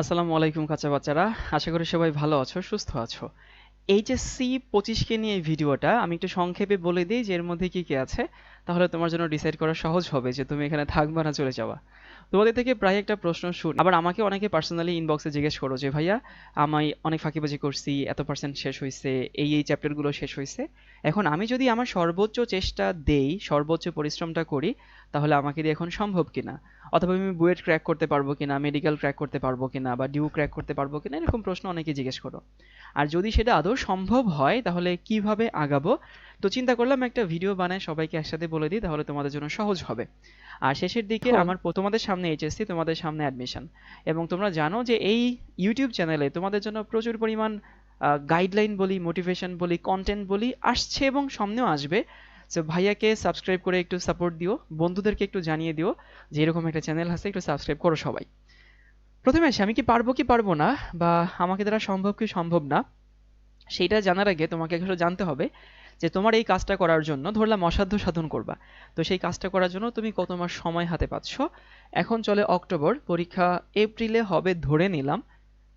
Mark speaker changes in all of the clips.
Speaker 1: আসসালামু আলাইকুম কাঁচা বাচ্চারা। আশা করি সবাই ভালো আছো, সুস্থ আছো। এইচএসসি পঁচিশকে নিয়ে এই ভিডিওটা আমি একটু সংক্ষেপে বলে দিই যে এর মধ্যে কি কি আছে। তাহলে তোমার জন্য ডিসাইড করা সহজ হবে যে তুমি এখানে থাকবা না, চলে যাওয়া তোমাদের থেকে প্রায় একটা প্রশ্ন শুনি। আবার আমাকে অনেকে পার্সোনালি ইনবক্সে জিজ্ঞেস করো যে, ভাইয়া, আমি অনেক ফাঁকিবাজি করছি, এত পার্সেন্ট শেষ হয়েছে এই এই চ্যাপ্টারগুলো শেষ হয়েছে এখন আমি যদি আমার সর্বোচ্চ চেষ্টা দেই, সর্বোচ্চ পরিশ্রমটা করি, তাহলে আমাকে দিয়ে এখন সম্ভব কিনা? অথবা আমি বুয়েট ক্র্যাক করতে পারব কিনা মেডিকেল ক্র্যাক করতে পারব কিনা, বা ডিউ ক্র্যাক করতে পারব কিনা, এরকম প্রশ্ন অনেকে জিজ্ঞেস করো। আর যদি সেটা আদৌ সম্ভব হয়, তাহলে কীভাবে আগাবো? তো চিন্তা করলাম একটা ভিডিও বানায় সবাইকে একসাথে বলে দিই তাহলে তোমাদের জন্য সহজ হবে। আর শেষের দিকে
Speaker 2: হ্যাঁ।
Speaker 1: আমার তোমাদের সামনে এইচএসসি তোমাদের সামনে অ্যাডমিশন এবং তোমরা জানো যে এই ইউটিউব চ্যানেলে তোমাদের জন্য প্রচুর পরিমাণ গাইডলাইন বলি মোটিভেশন বলি কন্টেন্ট বলি আসছে এবং সামনেও আসবে। সো ভাইয়াকে সাবস্ক্রাইব করে একটু সাপোর্ট দিও বন্ধুদেরকে একটু জানিয়ে দিও যে এরকম একটা চ্যানেল আছে একটু সাবস্ক্রাইব করো সবাই। প্রথমে আসি আমি কি পারব কি পারব না বা আমাকে দ্বারা সম্ভব কি সম্ভব না সেটা জানার আগে তোমাকে আসলে জানতে হবে। যে তোমার এই কাজটা করার জন্য ধরলাম অসাধ্য সাধন করবা। তো সেই কাজটা করার জন্য তুমি কত মাস সময় হাতে পাচ্ছ? এখন চলে অক্টোবর, পরীক্ষা এপ্রিলে হবে ধরে নিলাম।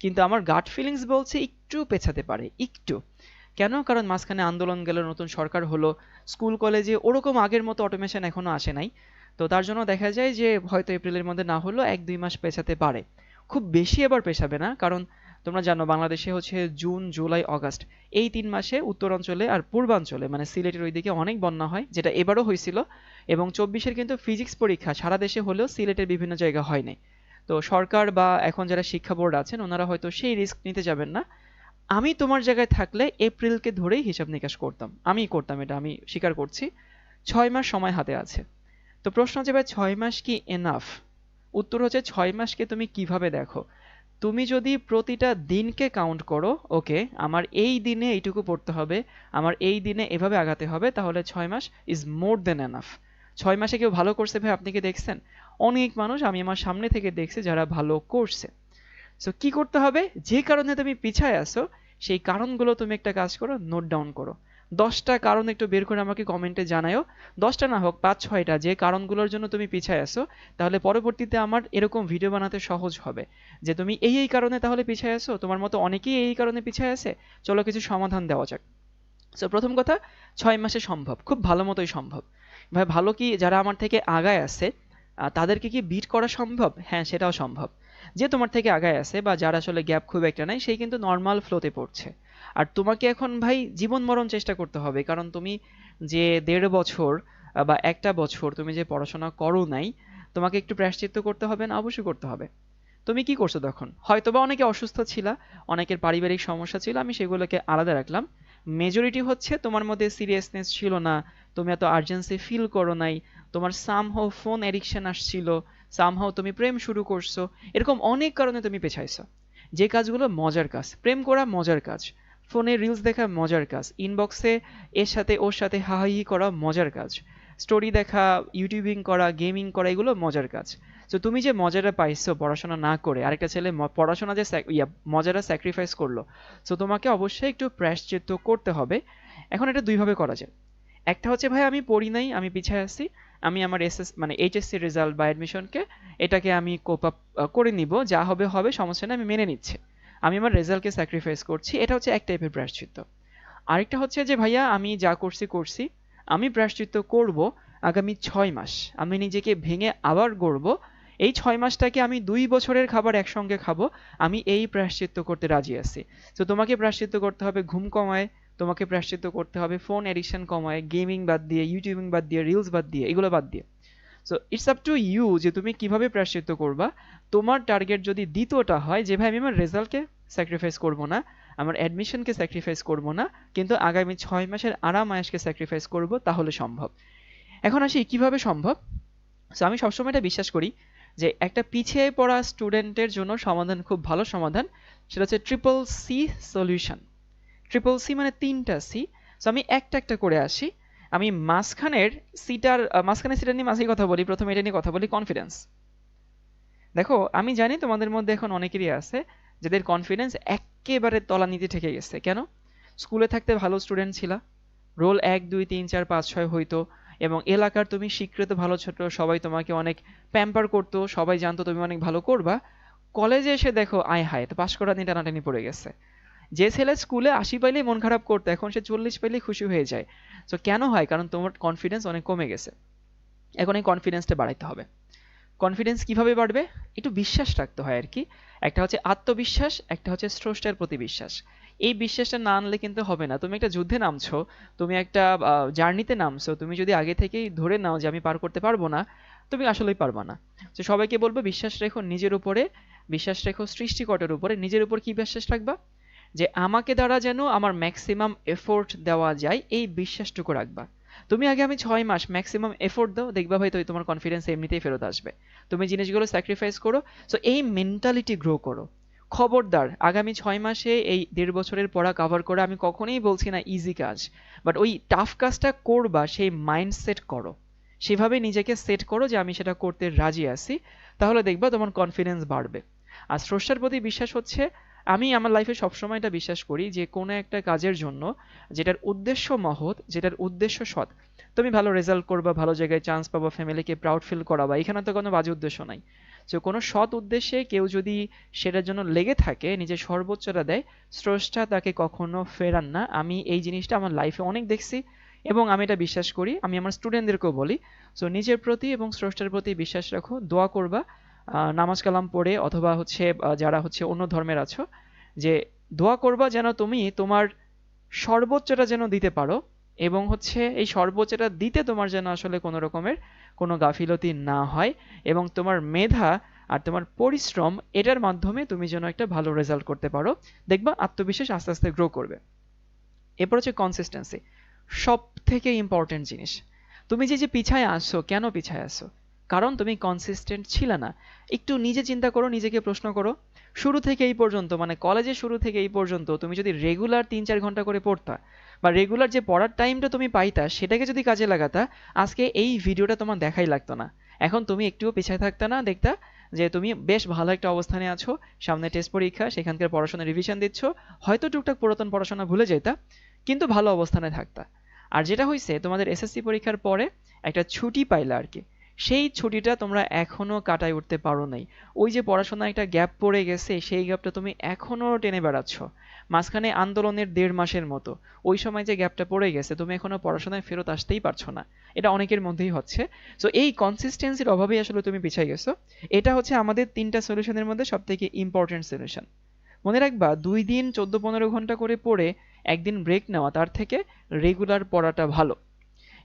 Speaker 1: কিন্তু আমার গাট ফিলিংস বলছে একটু পেছাতে পারে, একটু। কেন? কারণ মাঝখানে আন্দোলন গেল, নতুন সরকার হলো, স্কুল, কলেজে ওরকম আগের মতো অটোমেশন এখনও আসে নাই। তো তার জন্য দেখা যায় যে হয়তো এপ্রিলের মধ্যে না হলেও এক দুই মাস পেছাতে পারে। খুব বেশি এবার পেছাবে না, কারণ তোমরা জানো বাংলাদেশে হচ্ছে জুন, জুলাই আগস্ট এই তিন মাসে উত্তরাঞ্চলে আর পূর্বাঞ্চলে মানে সিলেটের ওইদিকে অনেক বন্যা হয়, যেটা এবারও হয়েছিল। এবং চব্বিশের কিন্তু ফিজিক্স পরীক্ষা সারা দেশে হলেও সিলেটের বিভিন্ন জায়গা হয়নি। তো সরকার বা এখন যারা শিক্ষা বোর্ড আছেন, ওনারা হয়তো সেই রিস্ক নিতে যাবেন না। আমি তোমার জায়গায় থাকলে এপ্রিলকে ধরেই হিসাব নিকাশ করতাম। আমি করতাম এটা, আমি স্বীকার করছি। ছয় মাস সময় হাতে আছে। তো প্রশ্ন হচ্ছে ভাই, ছয় মাস কি এনাফ উত্তর হচ্ছে ছয় মাসকে তুমি কীভাবে দেখো? তুমি যদি প্রতিটা দিনকে কাউন্ট করো ওকে আমার এই দিনে এইটুকু পড়তে হবে, আমার এই দিনে এভাবে আগাতে হবে, তাহলে ছয় much is more than enough ছয় মাসে কেউ ভালো করছে ভাই, আপনি কি দেখছেন? অনেক মানুষ আমি আমার সামনে থেকে দেখছি যারা ভালো করছে। সো কি করতে হবে? যে কারণে তুমি পিছায় আসো সেই কারণগুলো তুমি একটা কাজ করো নোট ডাউন করো। দশটা কারণ একটু বের করে আমাকে কমেন্টে জানায়ও। দশটা না হোক, পাঁচ, ছয়টা যে কারণগুলোর জন্য তুমি পিছায় আসো তাহলে পরবর্তীতে আমার এরকম ভিডিও বানাতে সহজ হবে। যে তুমি এই এই কারণে তাহলে পিছায় আসো তোমার মতো অনেকেই এই কারণে পিছায় আছে, চলো কিছু সমাধান দেওয়া যাক। সো প্রথম কথা, ছয় মাসে সম্ভব, খুব ভালো মতোই সম্ভব। ভাই, ভালো কি যারা আমার থেকে আগায় আছে তাদেরকে কি বিট করা সম্ভব? হ্যাঁ সেটাও সম্ভব। যে তোমার থেকে আগায় আছে বা যার আসলে গ্যাপ খুব একটা নাই সেই কিন্তু নর্মাল ফ্লোতে পড়ছে। আর তোমাকে এখন ভাই জীবন মরণ চেষ্টা করতে হবে, কারণ তুমি যে দেড় বছর বা একটা বছর তুমি যে পড়াশোনা করো নাই, তোমাকে একটু প্রায়শ্চিত্ত করতে হবে না, অবশ্যই করতে হবে। তুমি কি করছ তখন? হয়তোবা অনেকে অসুস্থ ছিলা, অনেকের পারিবারিক সমস্যা ছিল, আমি সেগুলোকে আলাদা রাখলাম। মেজরিটি হচ্ছে তোমার মধ্যে সিরিয়াসনেস ছিল না, তুমি এত আর্জেন্সি ফিল করো নাই, তোমার সামহাও ফোন এডিকশন আসছিল সামহাও তুমি প্রেম শুরু করছ, এরকম অনেক কারণে তুমি পেছাইছো। যে কাজগুলো মজার কাজ, প্রেম করা মজার কাজ। ফোনে রিলস দেখা মজার কাজ। ইনবক্সে এর সাথে ওর সাথে হাহাহি করা মজার কাজ। স্টোরি দেখা ইউটিউবিং করা গেমিং করা, এগুলো মজার কাজ। তো তুমি যে মজাটা পাইছো পড়াশোনা না করে, আরেকটা ছেলে পড়াশোনা যে ইয়া, মজাটা স্যাক্রিফাইস করল সো তোমাকে অবশ্যই একটু প্রায়শ্চিত্ত করতে হবে। এখন এটা দুইভাবে করা যায়। একটা হচ্ছে, ভাই, আমি পড়ি নাই, আমি পিছায় আছি, আমি আমার এসএস মানে এইচএসসি রেজাল্ট বা অ্যাডমিশনকে এটাকে আমি কোপ আপ করে নিব, যা হবে হবে, সমস্যা নেই, আমি মেনে নিচ্ছি। আমি আমার রেজাল্টকে স্যাক্রিফাইস করছি, এটা হচ্ছে এক টাইপের প্রায়শ্চিত্ত আরেকটা হচ্ছে যে, ভাইয়া, আমি যা করছি করছি। আমি প্রায়শ্চিত্ত করব আগামী ছয় মাস। আমি নিজেকে ভেঙে আবার গড়ব। এই ছয় মাসটাকে আমি দুই বছরের খাবার একসঙ্গে খাব। আমি এই প্রায়শ্চিত্ত করতে রাজি আছি। তো তোমাকে প্রায়শ্চিত্ত করতে হবে ঘুম কমায়, তোমাকে প্রায়শ্চিত্ত করতে হবে ফোন এডিকশন কমায় গেমিং বাদ দিয়ে ইউটিউবিং বাদ দিয়ে রিলস বাদ দিয়ে, এগুলো বাদ দিয়ে। So it's up to you যে তুমি কীভাবে প্রায়শ্চিত্ত করবা। তোমার টার্গেট যদি দ্বিতীয়টা হয়, যে ভাই আমি আমার রেজাল্টকে স্যাক্রিফাইস করব না, আমার অ্যাডমিশনকে স্যাক্রিফাইস করব না, কিন্তু আগামী ছয় মাসের আরাম আয়াসকে স্যাক্রিফাইস করব, তাহলে সম্ভব। এখন আসি কীভাবে সম্ভব? সো আমি সবসময় এটা বিশ্বাস করি যে একটা পিছিয়ে পড়া স্টুডেন্টের জন্য সমাধান খুব ভালো সমাধান, সেটা হচ্ছে triple C solution triple C মানে তিনটা সি সো আমি একটা একটা করে আসি। আমি মাঝখানের সিটার মাঝখানের সিটার নিয়ে মাঝেই কথা বলি, প্রথমে এটা নিয়ে কথা বলি কনফিডেন্স দেখো, আমি জানি তোমাদের মধ্যে এখন অনেকেরই আছে যাদের কনফিডেন্স একেবারে তলানিতে ঠেকে গেছে। কেন? স্কুলে থাকতে ভালো স্টুডেন্ট ছিলা। রোল এক, দুই, তিন, চার, পাঁচ, ছয় হইতো এবং এলাকার তুমি স্বীকৃত ভালো ছোট, সবাই তোমাকে অনেক প্যাম্পার করতো, সবাই জানতো তুমি অনেক ভালো করবা। কলেজে এসে দেখো, আয় হায়, তো পাশ করা নিয়ে টানাটানি পড়ে গেছে। যে ছেলে স্কুলে আশি পাইলেই মন খারাপ করতো, এখন সে চল্লিশ পাইলেই খুশি হয়ে যায়। তো কেন হয়? কারণ তোমার কনফিডেন্স অনেক কমে গেছে। এখন এই কনফিডেন্সটা বাড়াইতে হবে। কনফিডেন্স কীভাবে বাড়বে? একটু বিশ্বাস রাখতে হয় আর কি। একটা হচ্ছে আত্মবিশ্বাস, একটা হচ্ছে স্রষ্টার প্রতি বিশ্বাস। এই বিশ্বাসটা না আনলে কিন্তু হবে না। তুমি একটা যুদ্ধে নামছো, তুমি একটা জার্নিতে নামছো, তুমি যদি আগে থেকেই ধরে নাও যে আমি পার করতে পারব না, তুমি আসলেই পারবা না। তো সবাইকে বলব, বিশ্বাস রেখো নিজের উপরে, বিশ্বাস রেখো সৃষ্টিকর্তার উপরে। নিজের উপর কি বিশ্বাস রাখবা? যে আমাকে দ্বারা যেন আমার ম্যাক্সিমাম এফোর্ট দেওয়া যায়, এই বিশ্বাসটুকু রাখবা। তুমি আগে আমি ছয় মাস ম্যাক্সিমাম এফোর্ট দাও, দেখবা ভাই তো তোমার কনফিডেন্স এমনিতেই ফেরত আসবে। তুমি জিনিসগুলো স্যাক্রিফাইস করো সো এই মেন্টালিটি গ্রো করো। খবরদার, আগামী ছয় মাসে এই দেড় বছরের পড়া কভার করে আমি কখনোই বলছি না ইজি কাজ বাট ওই টাফ কাজটা করবা, সেই মাইন্ডসেট করো। সেভাবে নিজেকে সেট করো যে আমি সেটা করতে রাজি আছি, তাহলে দেখবা তোমার কনফিডেন্স বাড়বে। আর স্রষ্টার প্রতি বিশ্বাস হচ্ছে আমি আমার লাইফে সবসময় এটা বিশ্বাস করি যে, কোনো একটা কাজের জন্য যেটার উদ্দেশ্য মহৎ, যেটার উদ্দেশ্য সৎ তুমি ভালো রেজাল্ট করবা, ভালো জায়গায় চান্স পাবা ফ্যামিলিকে প্রাউড ফিল করাবা, এখানে তো কোনো বাজে উদ্দেশ্য নাই। তো কোনো সৎ উদ্দেশ্যে কেউ যদি সেটার জন্য লেগে থাকে, নিজের সর্বোচ্চটা দেয়, স্রষ্টা তাকে কখনো ফেরান না। আমি এই জিনিসটা আমার লাইফে অনেক দেখছি এবং আমি এটা বিশ্বাস করি। আমি আমার স্টুডেন্টদেরকেও বলি সো নিজের প্রতি এবং স্রষ্টার প্রতি বিশ্বাস রাখো, দোয়া করবা। নামাজ কালাম পড়ে অথবা হচ্ছে যারা হচ্ছে অন্য ধর্মের আছো, যে দোয়া করবা যেন তুমি তোমার সর্বোচ্চটা যেন দিতে পারো এবং হচ্ছে এই সর্বোচ্চটা দিতে তোমার যেন আসলে কোনো রকমের কোনো গাফিলতি না হয় এবং তোমার মেধা আর তোমার পরিশ্রম এটার মাধ্যমে তুমি যেন একটা ভালো রেজাল্ট করতে পারো। দেখবা আত্মবিশ্বাস আস্তে আস্তে গ্রো করবে। এরপর হচ্ছে কনসিস্টেন্সি সব থেকে ইম্পর্টেন্ট জিনিস। তুমি যে যে পিছায় আসছো, কেন পিছায় আসছো? কারণ তুমি কনসিস্টেন্ট ছিল না। একটু নিজে চিন্তা করো, নিজেকে প্রশ্ন করো। শুরু থেকে এই পর্যন্ত মানে কলেজের শুরু থেকে এই পর্যন্ত তুমি যদি রেগুলার তিন চার ঘণ্টা করে পড়তা বা রেগুলার যে পড়ার টাইমটা তুমি পাইতা, সেটাকে যদি কাজে লাগাতা, আজকে এই ভিডিওটা তোমার দেখাই লাগতো না। এখন তুমি একটুও পিছায় থাকতে না, দেখতা যে তুমি বেশ ভালো একটা অবস্থানে আছো, সামনে টেস্ট পরীক্ষা, সেখানকার পড়াশোনা রিভিশন দিচ্ছ, হয়তো টুকটাক পুরাতন পড়াশোনা ভুলে যেতা কিন্তু ভালো অবস্থানে থাকতা। আর যেটা হয়েছে তোমাদের এসএসসি পরীক্ষার পরে একটা ছুটি পাইলা আর কি। সেই ছুটিটা তোমরা এখনও কাটায় উঠতে পারো নাই। ওই যে পড়াশোনা একটা গ্যাপ পড়ে গেছে, সেই গ্যাপটা তুমি এখনও টেনে বেড়াচ্ছ। মাঝখানে আন্দোলনের দেড় মাসের মতো। ওই সময় যে গ্যাপটা পড়ে গেছে, তুমি এখনও পড়াশোনায় ফেরত আসতেই পারছ না। এটা অনেকের মধ্যেই হচ্ছে। তো এই কনসিস্টেন্সির অভাবেই আসলে তুমি পিছাই গেছো। এটা হচ্ছে আমাদের তিনটা সলিউশনের মধ্যে সব থেকে ইম্পর্টেন্ট সলিউশন মনে রাখবা, দুই দিন চোদ্দ পনেরো ঘণ্টা করে পড়ে একদিন ব্রেক নেওয়া, তার থেকে রেগুলার পড়াটা ভালো।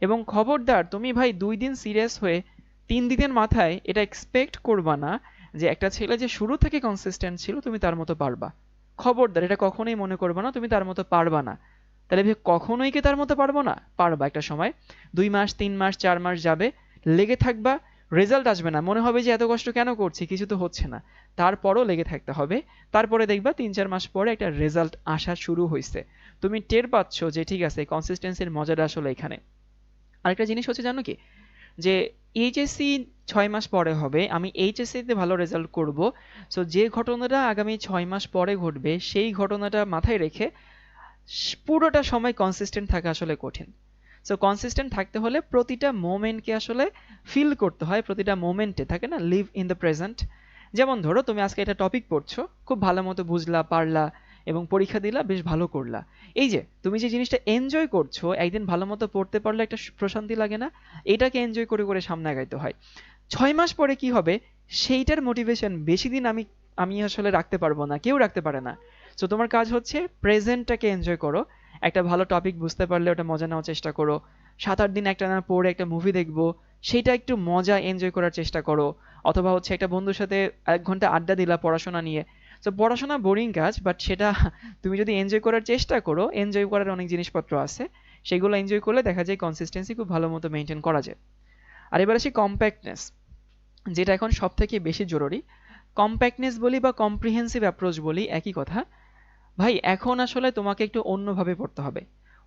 Speaker 1: এবং খবরদার, তুমি ভাই দুই দিন সিরিয়াস হয়ে তিন দিনের মাথায় এটা এক্সপেক্ট করবা না যে একটা ছেলে যে শুরু থেকে কনসিস্টেন্ট ছিল, তুমি তার মতো পারবা। খবরদার, এটা কখনোই মনে করবা না, তুমি তার মতো পারবা না। তাহলে কখনোই কি তার মতো পারব না? পারবা একটা সময়। দুই মাস, তিন মাস, চার মাস যাবে, লেগে থাকবা রেজাল্ট আসবে না। মনে হবে যে এত কষ্ট কেন করছি? কিছু তো হচ্ছে না। তারপরও লেগে থাকতে হবে। তারপরে দেখবা তিন, চার মাস পরে একটা রেজাল্ট আসা শুরু হয়েছে তুমি টের পাচ্ছ যে, ঠিক আছে কনসিস্টেন্সির মজাটা আসলে এখানে। আরেকটা জিনিস হচ্ছে জানো কি? যে এইচএসসি ছয় মাস পরে হবে। আমি এইচএসসিতে ভালো রেজাল্ট করব। সো যে ঘটনাটা আগামী ছয় মাস পরে ঘটবে, সেই ঘটনাটা মাথায় রেখে পুরোটা সময় কনসিস্টেন্ট থাকা আসলে কঠিন। সো কনসিস্টেন্ট থাকতে হলে প্রতিটা মোমেন্টকে আসলে ফিল করতে হয়, প্রতিটা মোমেন্টে থাকে না? লিভ ইন দ্য প্রেজেন্ট যেমন ধরো, তুমি আজকে একটা টপিক পড়ছো, খুব ভালো মতো বুঝলা, পারলা এবং পরীক্ষা দিলা, বেশ ভালো করলা। এই যে, তুমি যে জিনিসটা এনজয় করছ, একদিন ভালো মতো পড়তে পারলে একটা প্রশান্তি লাগে না, এটাকে এনজয় করে করে সামনে আগাইতে হয়। ছয় মাস পরে কি হবে? সেইটার মোটিভেশন বেশি দিন আমি আমি আসলে রাখতে পারব না, কেউ রাখতে পারে না। সো তোমার কাজ হচ্ছে প্রেজেন্টটাকে এনজয় করো। একটা ভালো টপিক বুঝতে পারলে ওটা মজা নেওয়ার চেষ্টা করো। সাত আট দিন একটা না পড়ে একটা মুভি দেখব, সেটা একটু মজা এনজয় করার চেষ্টা করো। অথবা হচ্ছে একটা বন্ধুর সাথে এক ঘণ্টা আড্ডা দিলা পড়াশোনা নিয়ে তো পড়াশোনা বোরিং কাজ বাট সেটা তুমি যদি এনজয় করার চেষ্টা করো এনজয় করার অনেক জিনিসপত্র আছে, সেগুলো এনজয় করলে দেখা যায় কনসিস্টেন্সি খুব ভালো মতো মেনটেন করা যায়। আর এবার আসি কম্প্যাক্টনেস যেটা এখন সব থেকে বেশি জরুরি। কম্প্যাক্টনেস বলি বা কম্প্রিহেন্সিভ অ্যাপ্রোচ বলি, একই কথা। ভাই, এখন আসলে তোমাকে একটু অন্যভাবে পড়তে হবে।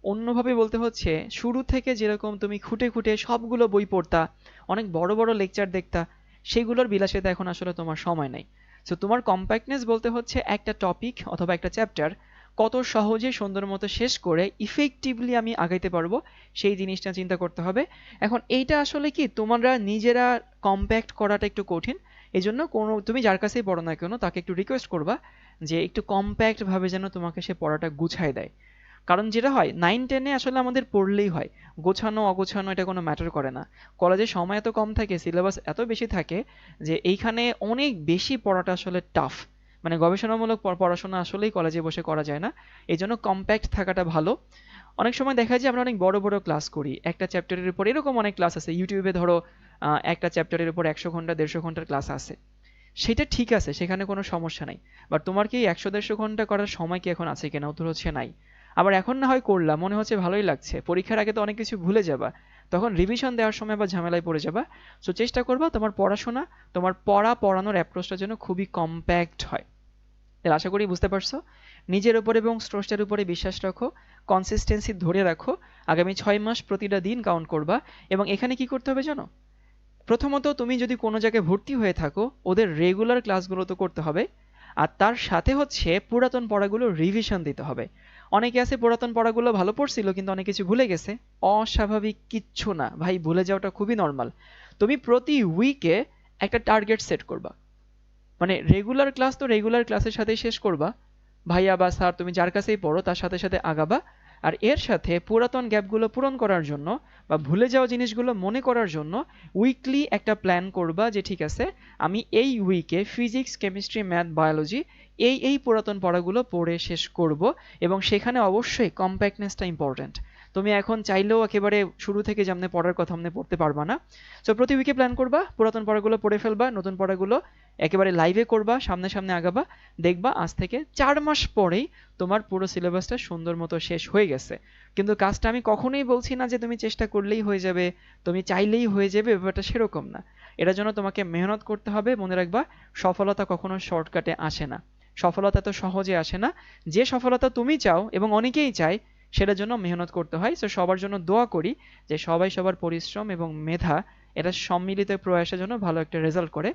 Speaker 1: অন্যভাবে বলতে হচ্ছে, শুরু থেকে যেরকম তুমি খুঁটে খুঁটে সবগুলো বই পড়তা, অনেক বড় বড় লেকচার দেখতা, সেগুলোর বিলাসিতা এখন আসলে তোমার সময় নেই। সো তোমার কম্প্যাক্টনেস বলতে হচ্ছে একটা টপিক অথবা একটা চ্যাপ্টার কত সহজে সুন্দর মতো শেষ করে ইফেক্টিভলি আমি আগাইতে পারব, সেই জিনিসটা চিন্তা করতে হবে। এখন এইটা আসলে কি? তোমরা নিজেরা কম্প্যাক্ট করাটা একটু কঠিন। এই জন্য কোনো, তুমি যার কাছেই পড়ো না কেন, তাকে একটু রিকোয়েস্ট করবা যে একটু কম্প্যাক্ট ভাবে যেন তোমাকে সে পড়াটা গুছায় দেয়। কারণ যেটা হয় নাইন টেনে আসলে আমাদের পড়লেই হয়। গোছানো, অগোছানো এটা কোনো ম্যাটার করে না। কলেজে সময় এত কম থাকে সিলেবাস এত বেশি থাকে যে এইখানে অনেক বেশি পড়াটা আসলে টাফ মানে গবেষণামূলক পড়াশোনা আসলেই কলেজে বসে করা যায় না। এই জন্য কম্প্যাক্ট থাকাটা ভালো। অনেক সময় দেখা যায় আমরা অনেক বড় বড় ক্লাস করি। একটা চ্যাপ্টারের উপর এরকম অনেক ক্লাস আছে। ইউটিউবে ধরো একটা চ্যাপ্টারের উপর একশো ঘণ্টা, দেড়শো ঘণ্টার ক্লাস আছে। সেটা ঠিক আছে, সেখানে কোনো সমস্যা নাই। বাট তোমার কি একশো, দেড়শো ঘণ্টা করার সময় কি এখন আছে কিনা? উত্তর হচ্ছে নাই। আবার এখন না হয় করলাম, মনে হচ্ছে ভালোই লাগছে। পরীক্ষার আগে তো অনেক কিছু ভুলে যাবা। তখন রিভিশন দেওয়ার সময় আবার ঝামেলায় পড়ে যাবা। সো চেষ্টা করবা তোমার পড়াশোনা, তোমার পড়া পড়ানোর অ্যাপ্রোচটা যেন খুবই কম্প্যাক্ট হয়। তাহলে আশা করি বুঝতে পারছ? নিজের উপর এবং স্রষ্টার উপরে বিশ্বাস রাখো কনসিস্টেন্সি ধরে রাখো, আগামী ছয় মাস প্রতিটা দিন কাউন্ট করবা এবং এখানে কি করতে হবে জানো? প্রথমত তুমি যদি কোনো জায়গায় ভর্তি হয়ে থাকো, ওদের রেগুলার ক্লাসগুলো তো করতে হবে। আর তার সাথে হচ্ছে পুরাতন পড়াগুলো রিভিশন দিতে হবে। অনেকে আছে পুরাতন পড়াগুলো ভালো পড়ছিল, কিন্তু অনেক কিছু ভুলে গেছে। অস্বাভাবিক কিচ্ছু না। ভাই, ভুলে যাওয়াটা খুবই নর্মাল তুমি প্রতি উইকে একটা টার্গেট সেট করবা। মানে রেগুলার ক্লাস তো রেগুলার ক্লাসের সাথেই শেষ করবা। ভাইয়া বা স্যার তুমি যার কাছেই পড়ো, তার সাথে সাথে আগাবা। আর এর সাথে পুরাতন গ্যাপগুলো পূরণ করার জন্য বা ভুলে যাওয়া জিনিসগুলো মনে করার জন্য উইকলি একটা প্ল্যান করবা যে ঠিক আছে, আমি এই উইকে ফিজিক্স কেমিস্ট্রি ম্যাথ বায়োলজি এই এই পুরাতন পড়াগুলো পড়ে শেষ করব এবং সেখানে অবশ্যই কম্প্যাক্টনেসটা ইম্পর্ট্যান্ট তুমি এখন চাইলেও একেবারে শুরু থেকে যেমন পড়ার কথা আমনে পড়তে পারবা না। সো প্রতি উইকে প্ল্যান করবা, পুরাতন পড়াগুলো পড়ে ফেলবা, নতুন পড়াগুলো একেবারে লাইভে করবা, সামনে সামনে আগাবা, দেখবা আজ থেকে চার মাস পরেই তোমার পুরো সিলেবাসটা সুন্দর মতো শেষ হয়ে গেছে। কিন্তু কাজটা আমি কখনোই বলছি না যে তুমি চেষ্টা করলেই হয়ে যাবে, তুমি চাইলেই হয়ে যাবে, ব্যাপারটা সেরকম না। এটার জন্য তোমাকে মেহনত করতে হবে, মনে রাখবা সফলতা কখনো শর্টকাটে আসে না। সফলতা তো সহজে আসে না। যে সফলতা তুমি চাও এবং অনেকেই চায় সেটার জন্য মেহনত করতে হয়। সো সবার জন্য দোয়া করি যে সবাই সবার পরিশ্রম এবং মেধা এটা সম্মিলিত প্রয়াসের জন্য ভালো একটা রেজাল্ট করে।